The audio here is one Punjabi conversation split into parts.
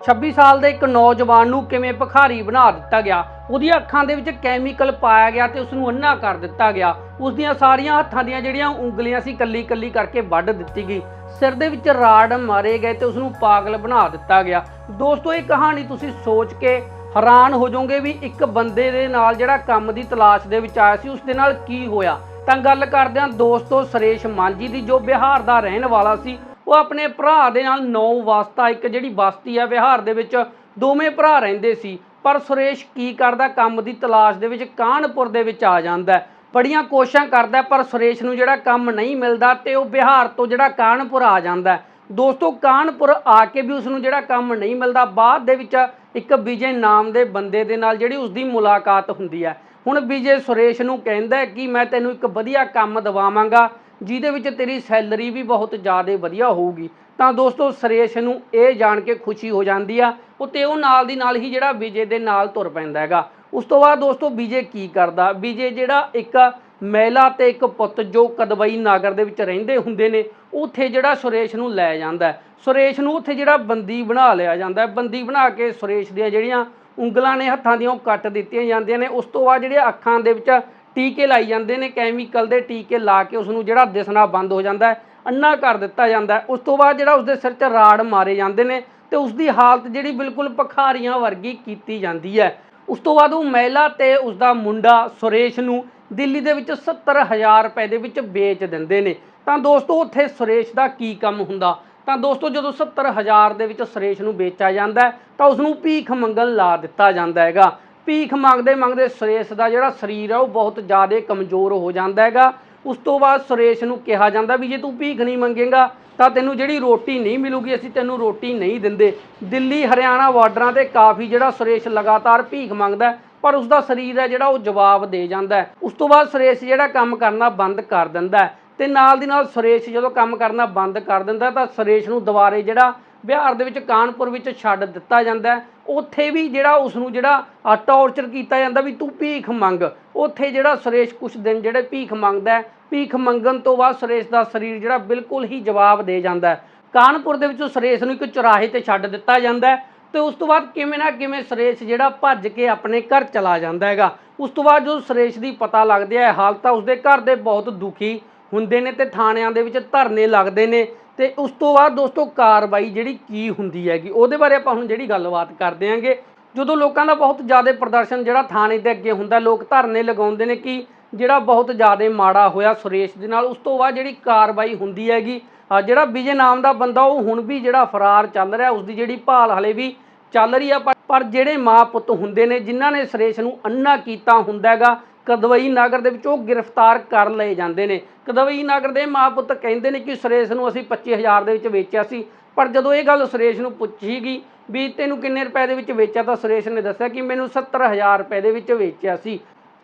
26 ਸਾਲ ਦੇ ਇੱਕ ਨੌਜਵਾਨ ਨੂੰ ਕਿਵੇਂ ਭਖਾਰੀ ਬਣਾ ਦਿੱਤਾ ਗਿਆ? ਉਹਦੀਆਂ ਅੱਖਾਂ ਦੇ ਵਿੱਚ ਕੈਮੀਕਲ ਪਾਇਆ ਗਿਆ ਤੇ ਉਸ ਨੂੰ ਅੰਨਾ ਕਰ ਦਿੱਤਾ ਗਿਆ। ਉਸ ਦੀਆਂ ਸਾਰੀਆਂ ਹੱਥਾਂ ਦੀਆਂ ਜਿਹੜੀਆਂ ਉਂਗਲੀਆਂ ਸੀ ਕੱਲੀ ਕੱਲੀ ਕਰਕੇ ਵੱਢ ਦਿੱਤੀ ਗਈ। ਸਿਰ ਦੇ ਵਿੱਚ ਰਾੜ ਮਾਰੇ ਗਏ ਤੇ ਉਸ ਨੂੰ ਪਾਗਲ ਬਣਾ ਦਿੱਤਾ ਗਿਆ। ਦੋਸਤੋ, ਇਹ ਕਹਾਣੀ ਤੁਸੀਂ ਸੋਚ ਕੇ ਹੈਰਾਨ ਹੋ ਜਾਓਗੇ ਵੀ ਇੱਕ ਬੰਦੇ ਦੇ ਨਾਲ ਜਿਹੜਾ ਕੰਮ ਦੀ ਤਲਾਸ਼ ਦੇ ਵਿੱਚ ਆਇਆ ਸੀ, ਉਸ ਦੇ ਨਾਲ ਕੀ ਹੋਇਆ। ਤਾਂ ਗੱਲ ਕਰਦੇ ਹਾਂ ਦੋਸਤੋ, ਸੁਰੇਸ਼ ਮਾਂਜੀ ਦੀ, ਜੋ ਬਿਹਾਰ ਦਾ ਰਹਿਣ ਵਾਲਾ ਸੀ। ਉਹ ਆਪਣੇ ਭਰਾ ਦੇ ਨਾਲ ਨੌ ਵਾਸਤਾ, ਇੱਕ ਜਿਹੜੀ ਬਸਤੀ ਆ ਬਿਹਾਰ ਦੇ ਵਿੱਚ ਦੋਵੇਂ ਭਰਾ ਰਹਿੰਦੇ ਸੀ। ਪਰ ਸੁਰੇਸ਼ ਕੀ ਕਰਦਾ? ਕੰਮ ਦੀ ਤਲਾਸ਼ ਦੇ ਵਿੱਚ ਕਾਨਪੁਰ ਦੇ ਵਿੱਚ ਆ ਜਾਂਦਾ ਬੜੀਆਂ ਕੋਸ਼ਿਸ਼ਾਂ ਕਰਦਾ ਪਰ ਸੁਰੇਸ਼ ਨੂੰ ਜਿਹੜਾ ਕੰਮ ਨਹੀਂ ਮਿਲਦਾ ਤੇ ਉਹ ਬਿਹਾਰ ਤੋਂ ਜਿਹੜਾ ਕਾਨਪੁਰ ਆ ਜਾਂਦਾ ਦੋਸਤੋ, ਕਾਨਪੁਰ ਆ ਕੇ ਵੀ ਉਸ ਨੂੰ ਜਿਹੜਾ ਕੰਮ ਨਹੀਂ ਮਿਲਦਾ, ਬਾਅਦ ਦੇ ਵਿੱਚ ਇੱਕ ਵਿਜੇ ਨਾਮ ਦੇ ਬੰਦੇ ਦੇ ਨਾਲ ਜਿਹੜੀ ਉਸ ਦੀ ਮੁਲਾਕਾਤ ਹੁੰਦੀ ਹੈ। ਹੁਣ ਵਿਜੇ ਸੁਰੇਸ਼ ਨੂੰ ਕਹਿੰਦਾ ਕਿ ਮੈਂ ਤੈਨੂੰ ਇੱਕ ਵਧੀਆ ਕੰਮ ਦਿਵਾਵਾਂਗਾ। ਜਿਹਦੇ ਵਿੱਚ ਤੇਰੀ ਸੈਲਰੀ ਵੀ ਬਹੁਤ ਜ਼ਿਆਦਾ ਵਧੀਆ ਹੋਊਗੀ। ਤਾਂ ਦੋਸਤੋ, ਸੁਰੇਸ਼ ਨੂੰ ਇਹ ਜਾਣ ਕੇ ਖੁਸ਼ੀ ਹੋ ਜਾਂਦੀ ਆ, ਉਹ ਤੇ ਉਹ ਨਾਲ ਦੀ ਨਾਲ ਹੀ ਜਿਹੜਾ ਵਿਜੇ ਦੇ ਨਾਲ ਤੁਰ ਪੈਂਦਾ ਹੈਗਾ। ਉਸ ਤੋਂ ਬਾਅਦ ਦੋਸਤੋ, ਵਿਜੇ ਕੀ ਕਰਦਾ? ਵਿਜੇ ਜਿਹੜਾ ਇੱਕ ਮਹਿਲਾ ਤੇ ਇੱਕ ਪੁੱਤ ਜੋ ਕਦਬਈ ਨਾਗਰ ਦੇ ਵਿੱਚ ਰਹਿੰਦੇ ਹੁੰਦੇ ਨੇ, ਉੱਥੇ ਜਿਹੜਾ ਸੁਰੇਸ਼ ਨੂੰ ਲੈ ਜਾਂਦਾ ਸੁਰੇਸ਼ ਨੂੰ ਉੱਥੇ ਜਿਹੜਾ ਬੰਦੀ ਬਣਾ ਲਿਆ ਜਾਂਦਾ ਬੰਦੀ ਬਣਾ ਕੇ ਸੁਰੇਸ਼ ਦੀਆਂ ਜਿਹੜੀਆਂ ਉਂਗਲਾਂ ਨੇ, ਹੱਥਾਂ ਦੀਆਂ, ਉਹ ਕੱਟ ਦਿੱਤੀਆਂ ਜਾਂਦੀਆਂ ਨੇ। ਉਸ ਤੋਂ ਬਾਅਦ ਜਿਹੜੀਆਂ ਅੱਖਾਂ ਦੇ ਵਿੱਚ ਟੀਕੇ ਲਾਈ ਜਾਂਦੇ ਨੇ ਕੈਮੀਕਲ ਦੇ ਟੀਕੇ ਲਾ ਕੇ ਉਸ ਨੂੰ ਜਿਹੜਾ ਦਿਸਣਾ ਬੰਦ ਹੋ ਜਾਂਦਾ ਹੈ ਅੰਨਾ ਕਰ ਦਿੱਤਾ ਜਾਂਦਾ ਹੈ। ਉਸ ਤੋਂ ਬਾਅਦ ਜਿਹੜਾ ਉਸਦੇ ਸਿਰ 'ਚ ਰਾੜ ਮਾਰੇ ਜਾਂਦੇ ਨੇ ਤੇ ਉਸ ਦੀ ਹਾਲਤ ਜਿਹੜੀ ਬਿਲਕੁਲ ਭਖਾਰੀਆਂ ਵਰਗੀ ਕੀਤੀ ਜਾਂਦੀ ਹੈ। ਉਸ ਤੋਂ ਬਾਅਦ ਉਹ ਮਹਿਲਾ ਤੇ ਉਸ ਦਾ ਮੁੰਡਾ ਸੁਰੇਸ਼ ਨੂੰ ਦਿੱਲੀ ਦੇ ਵਿੱਚ 70000 ਰੁਪਏ ਦੇ ਵਿੱਚ ਵੇਚ ਦਿੰਦੇ ਨੇ। ਤਾਂ ਦੋਸਤੋ, ਉੱਥੇ ਸੁਰੇਸ਼ ਦਾ ਕੀ ਕੰਮ ਹੁੰਦਾ? ਤਾਂ ਦੋਸਤੋ, ਜਦੋਂ 70000 ਦੇ ਵਿੱਚ ਸੁਰੇਸ਼ ਨੂੰ ਵੇਚਿਆ ਜਾਂਦਾ ਤਾਂ ਉਸ ਨੂੰ ਭੀਖ ਮੰਗਣ ਲਾ ਦਿੱਤਾ ਜਾਂਦਾ ਹੈਗਾ। ਭੀਖ ਮੰਗਦੇ ਮੰਗਦੇ ਸੁਰੇਸ਼ ਦਾ ਜਿਹੜਾ ਸਰੀਰ ਹੈ ਉਹ ਬਹੁਤ ਜ਼ਿਆਦਾ ਕਮਜ਼ੋਰ ਹੋ ਜਾਂਦਾ ਹੈਗਾ। ਉਸ ਤੋਂ ਬਾਅਦ ਸੁਰੇਸ਼ ਨੂੰ ਕਿਹਾ ਜਾਂਦਾ ਵੀ ਜੇ ਤੂੰ ਭੀਖ ਨਹੀਂ ਮੰਗੇਗਾ, ਤਾਂ ਤੈਨੂੰ ਜਿਹੜੀ ਰੋਟੀ ਨਹੀਂ ਮਿਲੂਗੀ, ਅਸੀਂ ਤੈਨੂੰ ਰੋਟੀ ਨਹੀਂ ਦਿੰਦੇ। ਦਿੱਲੀ, ਹਰਿਆਣਾ ਬਾਰਡਰਾਂ ਤੇ ਕਾਫੀ ਜਿਹੜਾ ਸੁਰੇਸ਼ ਲਗਾਤਾਰ ਭੀਖ ਮੰਗਦਾ ਪਰ ਉਸ ਦਾ ਸਰੀਰ ਹੈ ਜਿਹੜਾ ਉਹ ਜਵਾਬ ਦੇ ਜਾਂਦਾ ਉਸ ਤੋਂ ਬਾਅਦ ਸੁਰੇਸ਼ ਜਿਹੜਾ ਕੰਮ ਕਰਨਾ ਬੰਦ ਕਰ ਦਿੰਦਾ ਹੈ। ਤੇ ਨਾਲ ਦੀ ਨਾਲ ਸੁਰੇਸ਼ ਜਦੋਂ ਕੰਮ ਕਰਨਾ ਬੰਦ ਕਰ ਦਿੰਦਾ ਤਾਂ ਸੁਰੇਸ਼ ਨੂੰ ਦੁਬਾਰੇ ਜਿਹੜਾ ਬਿਹਾਰ ਦੇ ਵਿੱਚ ਕਾਨਪੁਰ ਵਿੱਚ ਛੱਡ ਦਿੱਤਾ ਜਾਂਦਾ ਉੱਥੇ ਵੀ ਜਿਹੜਾ ਉਸ ਨੂੰ ਜਿਹੜਾ ਟੌਰਚਰ ਕੀਤਾ ਜਾਂਦਾ ਵੀ ਤੂੰ ਭੀਖ ਮੰਗ। ਉੱਥੇ ਜਿਹੜਾ ਸੁਰੇਸ਼ ਕੁਝ ਦਿਨ ਜਿਹੜੇ ਭੀਖ ਮੰਗਦਾ ਭੀਖ ਮੰਗਣ ਤੋਂ ਬਾਅਦ ਸੁਰੇਸ਼ ਦਾ ਸਰੀਰ ਜਿਹੜਾ ਬਿਲਕੁਲ ਹੀ ਜਵਾਬ ਦੇ ਜਾਂਦਾ ਕਾਨਪੁਰ ਦੇ ਵਿੱਚੋਂ ਸੁਰੇਸ਼ ਨੂੰ ਇੱਕ ਚੁਰਾਹੇ ਤੇ ਛੱਡ ਦਿੱਤਾ ਜਾਂਦਾ ਹੈ ਤੇ ਉਸ ਤੋਂ ਬਾਅਦ ਕਿਵੇਂ ਨਾ ਕਿਵੇਂ ਸੁਰੇਸ਼ ਜਿਹੜਾ ਭੱਜ ਕੇ ਆਪਣੇ ਘਰ ਚਲਾ ਜਾਂਦਾ ਹੈਗਾ। ਉਸ ਤੋਂ ਬਾਅਦ ਜਦੋਂ ਸੁਰੇਸ਼ ਦੀ ਪਤਾ ਲੱਗਦੀ ਹੈ ਹਾਲ ਤਾਂ ਉਸਦੇ ਘਰ ਦੇ ਬਹੁਤ ਦੁਖੀ ਹੁੰਦੇ ਨੇ ਤੇ ਥਾਣਿਆਂ ਦੇ ਵਿੱਚ ਧਰਨੇ ਲੱਗਦੇ ਨੇ। ਤੇ ਉਸ ਤੋਂ ਬਾਅਦ ਦੋਸਤੋ ਕਾਰਵਾਈ ਜਿਹੜੀ ਕੀ ਹੁੰਦੀ ਹੈਗੀ, ਉਹਦੇ ਬਾਰੇ ਆਪਾਂ ਹੁਣ ਜਿਹੜੀ ਗੱਲਬਾਤ ਕਰਦੇ ਆਂਗੇ। ਜਦੋਂ ਲੋਕਾਂ ਦਾ ਬਹੁਤ ਜ਼ਿਆਦਾ ਪ੍ਰਦਰਸ਼ਨ ਜਿਹੜਾ ਥਾਣੇ ਦੇ ਅੱਗੇ ਹੁੰਦਾ, ਲੋਕ ਧਰਨੇ ਲਗਾਉਂਦੇ ਨੇ ਕਿ ਜਿਹੜਾ ਬਹੁਤ ਜ਼ਿਆਦਾ ਮਾੜਾ ਹੋਇਆ ਸੁਰੇਸ਼ ਦੇ ਨਾਲ, ਉਸ ਤੋਂ ਬਾਅਦ ਜਿਹੜੀ ਕਾਰਵਾਈ ਹੁੰਦੀ ਹੈਗੀ ਜਿਹੜਾ ਵਿਜੇ ਨਾਮ ਦਾ ਬੰਦਾ, ਉਹ ਹੁਣ ਵੀ ਜਿਹੜਾ ਫਰਾਰ ਚੱਲ ਰਿਹਾ ਉਸ ਦੀ ਜਿਹੜੀ ਭਾਲ ਹਲੇ ਵੀ ਚੱਲ ਰਹੀ ਆ, ਪਰ ਜਿਹੜੇ ਮਾਂ ਪੁੱਤ ਹੁੰਦੇ ਨੇ, ਜਿਨ੍ਹਾਂ ਨੇ ਸੁਰੇਸ਼ ਨੂੰ ਅੰਨਾ ਕੀਤਾ ਹੁੰਦਾ ਹੈਗਾ ਕਦਵਈ ਨਗਰ ਦੇ ਵਿੱਚ ਉਹ ਗ੍ਰਿਫਤਾਰ ਕਰ ਲਏ ਜਾਂਦੇ ਨੇ। ਕਦਵਈ ਨਗਰ ਦੇ ਮਾਂ ਪੁੱਤ ਕਹਿੰਦੇ ਨੇ ਕਿ ਸੁਰੇਸ਼ ਨੂੰ ਅਸੀਂ 25000 ਦੇ ਵਿੱਚ ਵੇਚਿਆ ਸੀ। ਪਰ ਜਦੋਂ ਇਹ ਗੱਲ ਸੁਰੇਸ਼ ਨੂੰ ਪੁੱਛੀ ਗਈ ਵੀ ਤੈਨੂੰ ਕਿੰਨੇ ਰੁਪਏ ਦੇ ਵਿੱਚ ਵੇਚਿਆ ਤਾਂ ਸੁਰੇਸ਼ ਨੇ ਦੱਸਿਆ ਕਿ ਮੈਨੂੰ 70000 ਰੁਪਏ ਦੇ ਵਿੱਚ ਵੇਚਿਆ ਸੀ।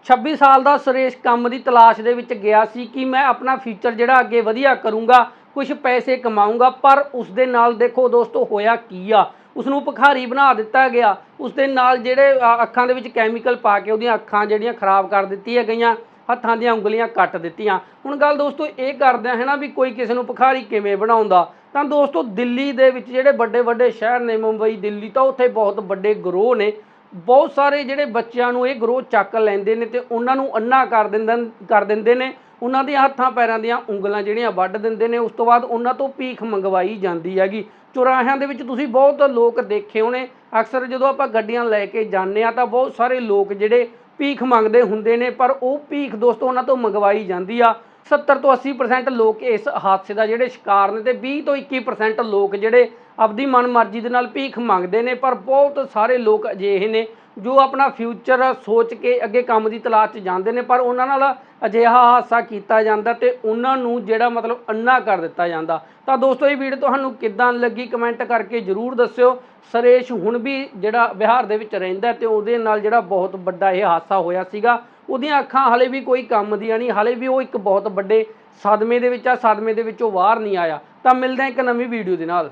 26 ਸਾਲ ਦਾ ਸੁਰੇਸ਼ ਕੰਮ ਦੀ ਤਲਾਸ਼ ਦੇ ਵਿੱਚ ਗਿਆ ਸੀ ਕਿ ਮੈਂ ਆਪਣਾ ਫਿਊਚਰ ਜਿਹੜਾ ਅੱਗੇ ਵਧੀਆ ਕਰੂੰਗਾ ਕੁਝ ਪੈਸੇ ਕਮਾਊਂਗਾ, ਪਰ ਉਸ ਦੇ ਨਾਲ ਦੇਖੋ ਦੋਸਤੋ ਹੋਇਆ ਕੀ ਆ? ਉਸ ਨੂੰ ਭਿਖਾਰੀ ਬਣਾ ਦਿੱਤਾ ਗਿਆ। ਉਸ ਦੇ ਨਾਲ ਜਿਹੜੇ ਅੱਖਾਂ ਦੇ ਵਿੱਚ ਕੈਮੀਕਲ ਪਾ ਕੇ ਉਹਦੀਆਂ ਅੱਖਾਂ ਜਿਹੜੀਆਂ ਖਰਾਬ ਕਰ ਦਿੱਤੀਆਂ ਗਈਆਂ, ਹੱਥਾਂ ਦੀਆਂ ਉਂਗਲੀਆਂ ਕੱਟ ਦਿੱਤੀਆਂ। ਹੁਣ ਗੱਲ ਦੋਸਤੋ ਇਹ ਕਰਦੇ ਆ ਹੈ ਨਾ ਵੀ ਕੋਈ ਕਿਸੇ ਨੂੰ ਭਿਖਾਰੀ ਕਿਵੇਂ ਬਣਾਉਂਦਾ। ਤਾਂ ਦੋਸਤੋ ਦਿੱਲੀ ਦੇ ਵਿੱਚ ਜਿਹੜੇ ਵੱਡੇ ਵੱਡੇ ਸ਼ਹਿਰ ਨੇ, ਮੁੰਬਈ, ਦਿੱਲੀ, ਤਾਂ ਉੱਥੇ ਬਹੁਤ ਵੱਡੇ ਗਰੋਹ ਨੇ। ਬਹੁਤ ਸਾਰੇ ਜਿਹੜੇ ਬੱਚਿਆਂ ਨੂੰ ਇਹ ਗਰੋਹ ਚੱਕ ਲੈਂਦੇ ਨੇ ਤੇ ਉਹਨਾਂ ਨੂੰ ਅੰਨਾ ਕਰ ਦਿੰਦੇ ਕਰ ਦਿੰਦੇ ਨੇ। ਉਹਨਾਂ ਦੀਆਂ ਹੱਥਾਂ ਪੈਰਾਂ ਦੀਆਂ ਉਂਗਲਾਂ ਜਿਹੜੀਆਂ ਵੱਢ ਦਿੰਦੇ ਨੇ, ਉਸ ਤੋਂ ਬਾਅਦ ਉਹਨਾਂ ਤੋਂ ਭੀਖ ਮੰਗਵਾਈ ਜਾਂਦੀ ਹੈਗੀ। ਚੁਰਾਹਿਆਂ ਦੇ ਵਿੱਚ ਤੁਸੀਂ ਬਹੁਤ ਲੋਕ ਦੇਖੇ ਹੋਣੇ। ਅਕਸਰ ਜਦੋਂ ਆਪਾਂ ਗੱਡੀਆਂ ਲੈ ਕੇ ਜਾਂਦੇ ਆ ਤਾਂ ਬਹੁਤ ਸਾਰੇ ਲੋਕ ਜਿਹੜੇ ਭੀਖ ਮੰਗਦੇ ਹੁੰਦੇ ਨੇ, ਪਰ ਉਹ ਭੀਖ ਦੋਸਤੋ ਉਹਨਾਂ ਤੋਂ ਮੰਗਵਾਈ ਜਾਂਦੀ ਆ। 70 ਤੋਂ 80% ਲੋਕ ਇਸ ਹਾਦਸੇ ਦਾ ਜਿਹੜੇ ਸ਼ਿਕਾਰ ਨੇ ਤੇ 20 ਤੋਂ 21% ਲੋਕ ਜਿਹੜੇ ਆਪਦੀ ਮਨਮਰਜ਼ੀ ਦੇ ਨਾਲ ਭੀਖ ਮੰਗਦੇ ਨੇ, ਪਰ ਬਹੁਤ ਸਾਰੇ ਲੋਕ ਅਜਿਹੇ ਨੇ ਜੋ ਆਪਣਾ ਫਿਊਚਰ ਸੋਚ ਕੇ ਅੱਗੇ ਕੰਮ ਦੀ ਤਲਾਸ਼ 'ਚ ਜਾਂਦੇ ਨੇ, ਪਰ ਉਹਨਾਂ ਨਾਲ ਅਜਿਹਾ ਹਾਦਸਾ ਕੀਤਾ ਜਾਂਦਾ ਤੇ ਉਹਨਾਂ ਨੂੰ ਜਿਹੜਾ ਮਤਲਬ ਅੰਨਾ ਕਰ ਦਿੱਤਾ ਜਾਂਦਾ। ਤਾਂ ਦੋਸਤੋ, ਇਹ ਵੀਡੀਓ ਤੁਹਾਨੂੰ ਕਿੱਦਾਂ ਲੱਗੀ ਕਮੈਂਟ ਕਰਕੇ ਜਰੂਰ ਦੱਸਿਓ। ਸਰੇਸ਼ ਹੁਣ ਵੀ ਜਿਹੜਾ ਬਿਹਾਰ ਦੇ ਵਿੱਚ ਰਹਿੰਦਾ ਤੇ ਉਹਦੇ ਨਾਲ ਜਿਹੜਾ ਬਹੁਤ ਵੱਡਾ ਇਹ ਹਾਦਸਾ ਹੋਇਆ ਸੀਗਾ ਉਹਦੀਆਂ ਅੱਖਾਂ ਹਲੇ ਵੀ ਕੋਈ ਕੰਮ ਦੀਆਂ ਨਹੀਂ, ਹਲੇ ਵੀ ਉਹ ਇੱਕ ਬਹੁਤ ਵੱਡੇ ਸਦਮੇ ਦੇ ਵਿੱਚ ਆ, ਸਦਮੇ ਦੇ ਵਿੱਚੋਂ ਬਾਹਰ ਨਹੀਂ ਆਇਆ। ਤਾਂ ਮਿਲਦੇ ਹਾਂ ਇੱਕ ਨਵੀਂ ਵੀਡੀਓ ਦੇ ਨਾਲ।